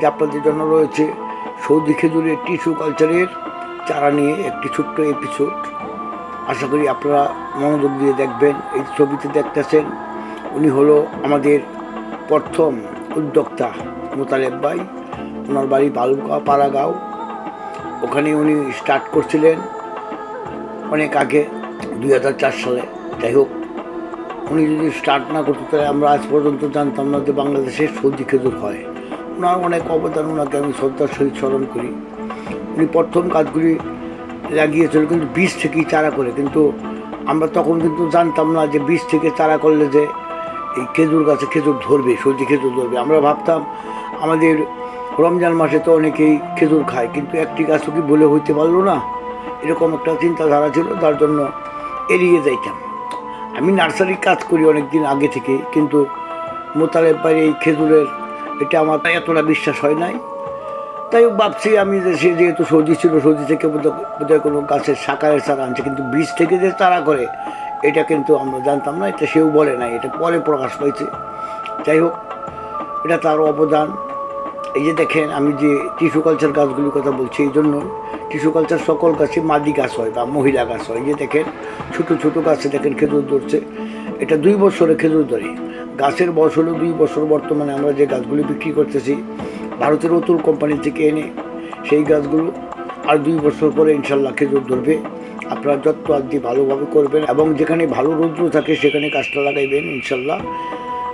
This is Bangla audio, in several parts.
আজ আপনাদের জন্য রয়েছে সৌদি খেজুরের টিস্যু কালচারের চারা নিয়ে একটি ছোট্ট এপিসোড আশা করি আপনারা মনোযোগ দিয়ে দেখবেন, এই ছবিতে দেখতেছেন উনি হলো আমাদের প্রথম উদ্যোক্তা মোতালেব ভাই। ওনার বাড়ি বালুকা পাড়াগাঁও। ওখানে উনি স্টার্ট করছিলেন অনেক আগে, দুই হাজার চার সালে। যাই হোক, উনি যদি স্টার্ট না করতে, তাহলে আমরা আজ পর্যন্ত জানতাম না যে বাংলাদেশে সৌদি খেজুর হয়। ওনার অনেক অবদান ওনাকে আমি শ্রদ্ধার সহিত স্মরণ করি। উনি প্রথম কাজগুলি লাগিয়েছিল কিন্তু বীজ থেকেই চারা করে। কিন্তু আমরা তখন কিন্তু জানতাম না যে বীজ থেকে চারা করলে যে এই খেজুর গাছে খেজুর ধরবে, সর্দি খেজুর ধরবে। আমরা ভাবতাম আমাদের রমজান মাসে তো অনেকেই খেজুর খায়, কিন্তু একটি গাছও কি বলে হইতে পারল না? এরকম একটা চিন্তাধারা ছিল তার জন্য এড়িয়ে যাইতাম। আমি নার্সারির কাজ করি অনেক দিন আগে থেকে, কিন্তু মোতালেব বাইরে এই খেজুরের এটা আমার তাই এতটা বিশ্বাস হয় নাই। তাই ভাবছি আমি যে সে যেহেতু সৌদি ছিল, সৌদি থেকে বোধহয় কোনো গাছের শাকারের চারা আনছে, কিন্তু বীজ থেকে যে চারা করে, এটা কিন্তু আমরা জানতাম না, এটা সেও বলে নাই, এটা পরে প্রকাশ পাইছে। যাই হোক, এটা তার অবদান। এই যে দেখেন, আমি যে টিস্যু কালচার গাছগুলির কথা বলছি, এই জন্য টিস্যু কালচার সকল গাছে মাদি গাছ হয় বা মহিলা গাছ হয়। এই যে দেখেন, ছোটো ছোটো গাছে দেখেন খেজুর ধরছে। এটা দুই বছরে খেজুর ধরে। গাছের বয়স হলো দুই বছর, বর্তমানে আমরা যে গাছগুলি বিক্রি করতেছি, ভারতের অতুল কোম্পানি থেকে এনে সেই গাছগুলো আর দুই বছর পরে ইনশাল্লাহ খেজুর ধরবে। আপনারা যত্ন আদি ভালোভাবে করবেন এবং যেখানে ভালো রৌদ্র থাকে সেখানে গাছটা লাগাইবেন ইনশাল্লাহ।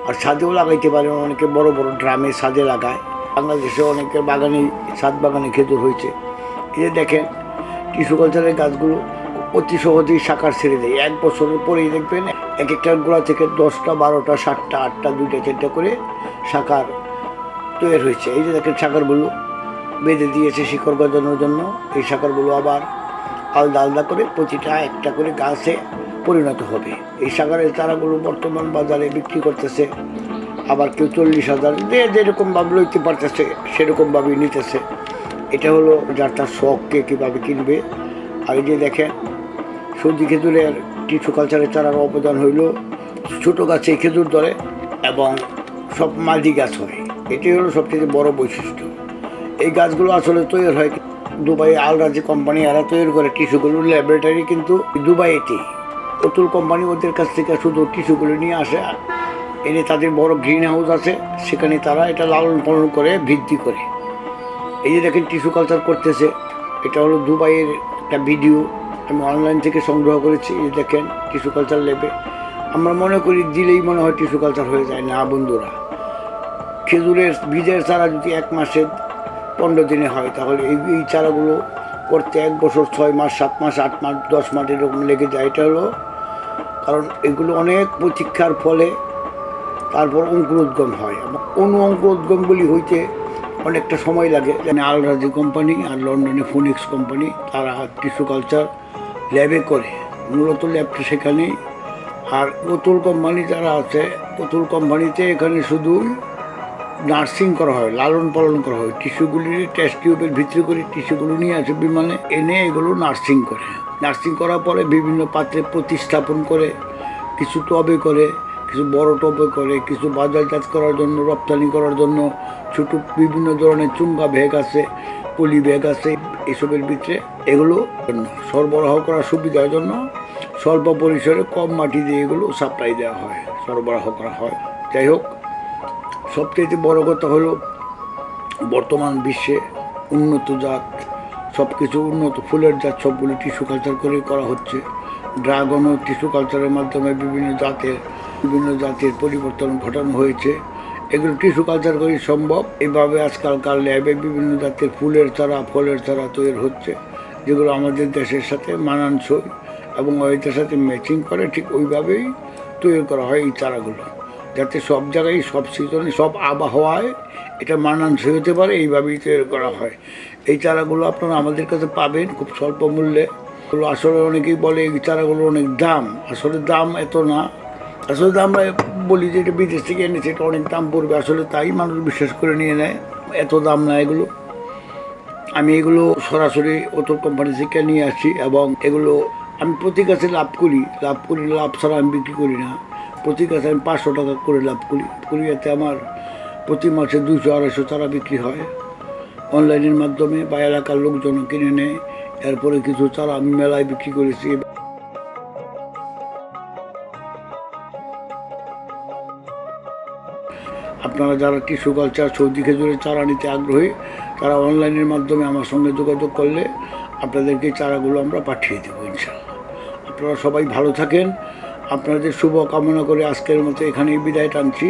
আর ছাদেও লাগাইতে পারেন, অনেকে বড় বড় ড্রামে ছাদে লাগায়। বাংলাদেশে অনেকের বাগানে ছাদ বাগানে খেজুর হয়েছে। এই যে দেখেন, টিস্যু কালচারের গাছগুলো অতি সহজেই শাখার ছেড়ে দেয়। এক বছরের পরেই দেখবেন এক একটার গোড়া থেকে দশটা, বারোটা, সাতটা, আটটা, দুইটা চারটা করে শাখার তৈরি হয়েছে। এই যে দেখেন শাখারগুলো বেঁধে দিয়েছে শিকড় গজানোর জন্য। এই শাখারগুলো আবার আলাদা আলাদা করে প্রতিটা একটা করে গাছে পরিণত হবে। এই শাখারের চারাগুলো বর্তমান বাজারে বিক্রি করতেছে। আবার কেউ চল্লিশ হাজার যে যেরকমভাবে লইতে পারতেছে সেরকমভাবেই নিতেছে। এটা হলো যার তার শখকে কীভাবে কিনবে। আর এই যে দেখেন সবজি খেজুরের টিস্যু কালচারের চারার অবদান হইল ছোটো গাছে খেজুর ধরে এবং সব মাঝি গাছ হয়। এটি হলো সবচেয়ে বড় বৈশিষ্ট্য। এই গাছগুলো আসলে তৈরি হয় দুবাই আলরা যে কোম্পানি এরা তৈরি করে টিস্যুগুলো ল্যাবরেটরি কিন্তু দুবাইতে অতুল কোম্পানি ওদের কাছ থেকে শুধু টিস্যুগুলো নিয়ে আসে এনে তাদের বড় গ্রিন হাউস আছে, সেখানে তারা এটা লালন পালন করে, বৃদ্ধি করে। এই যে দেখেন টিস্যু কালচার করতেছে, এটা হলো দুবাইয়ের একটা ভিডিও আমি অনলাইন থেকে সংগ্রহ করেছি দেখেন টিস্যু কালচার লেবে আমরা মনে করি দিলেই মনে হয় টিস্যু কালচার হয়ে যায়, না বন্ধুরা। খেজুরের বীজের চারা যদি এক মাসে পনেরো দিনে হয়, তাহলে এই এই চারাগুলো করতে এক বছর, ছয় মাস, সাত মাস, আট মাস, দশ মাস এরকম লেগে যায়। এটা হলো কারণ এগুলো অনেক প্রতীক্ষার ফলে তারপর অঙ্কুরোদ্গম হয়। এবং অনু অঙ্কুরোদ্গমগুলি হইতে অনেকটা সময় লাগে। আলরাজি কোম্পানি আর লন্ডনে ফোনিক্স কোম্পানি, তারা টিস্যু কালচার ল্যাবে করে। মূলত ল্যাবটা সেখানেই আর অতুল কোম্পানি যারা আছে অতুল কোম্পানিতে এখানে শুধু নার্সিং করা হয়, লালন পালন করা হয়। টিস্যুগুলি টেস্ট টিউবের ভিতরে করে টিস্যুগুলো নিয়ে আসে বিমানে, এনে এগুলো নার্সিং করে। নার্সিং করার পরে বিভিন্ন পাত্রে প্রতিস্থাপন করে, কিছু টবে করে, কিছু বড় টবে করে, কিছু বাজারজাত করার জন্য, রপ্তানি করার জন্য, ছোট বিভিন্ন ধরনের চুঙ্গা ব্যাগ আছে। পলি ব্যাগ আছে, এসবের ভিতরে এগুলো সরবরাহ করার সুবিধার জন্য স্বল্প পরিসরে কম মাটি দিয়ে এগুলো সাপ্লাই দেওয়া হয়, সরবরাহ করা হয়। যাই হোক, সবচেয়ে বড় কথা হলো বর্তমান বিশ্বে উন্নত জাত সব কিছু উন্নত, ফুলের জাত সবগুলি টিস্যু কালচার করে করা হচ্ছে। ড্রাগনও টিস্যু কালচারের মাধ্যমে বিভিন্ন জাতের বিভিন্ন জাতের পরিবর্তন ঘটানো হয়েছে। এগুলো টিস্যু কালচার করেই সম্ভব। এভাবে আজকালকার ল্যাবে বিভিন্ন জাতের ফুলের চারা, ফলের চারা তৈরি হচ্ছে, যেগুলো আমাদের দেশের সাথে মানানসই এবং ওইটার সাথে ম্যাচিং করে, ঠিক ওইভাবেই তৈরি করা হয় এই চারাগুলো। যাতে সব জায়গায় সব সিজনে সব আবহাওয়ায় এটা মানানসই হতে পারে, এইভাবেই তৈরি করা হয়। এই চারাগুলো আপনারা আমাদের কাছে পাবেন খুব স্বল্প মূল্যে। আসলে অনেকেই বলে এই চারাগুলো অনেক দাম। আসলে দাম এত না। আসলে তো আমরা বলি যে এটা বিদেশ থেকে এনেছে, এটা অনেক দাম পড়বে। আসলে তাই মানুষ বিশ্বাস করে নিয়ে নেয়, এত দাম না এগুলো। আমি এগুলো সরাসরি অটোর কোম্পানি থেকে নিয়ে আসি এবং এগুলো আমি প্রতি গাছে লাভ করি। লাভ করি, লাভ ছাড়া আমি বিক্রি করি না। প্রতি গাছে আমি পাঁচশো টাকা করে লাভ করি। করি এতে আমার প্রতি মাসে দুশো আড়াইশো চারা বিক্রি হয়। অনলাইনের মাধ্যমে বা এলাকার লোকজন কিনে নেয়। এরপরে কিছু চারা আমি মেলায় বিক্রি করেছি। আপনারা যারা টিস্যু কালচার, সৌদি খেজুরের চারা নিতে আগ্রহী, তারা অনলাইনের মাধ্যমে আমার সঙ্গে যোগাযোগ করলে আপনাদেরকে চারাগুলো আমরা পাঠিয়ে দেবো ইনশাল্লাহ আপনারা সবাই ভালো থাকেন। আপনাদের শুভ কামনা করে আজকের মতো এখানেই বিদায় টানছি।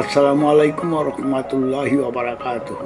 আসসালামু আলাইকুম রহমতুল্লাহি ওবরাকাতুহু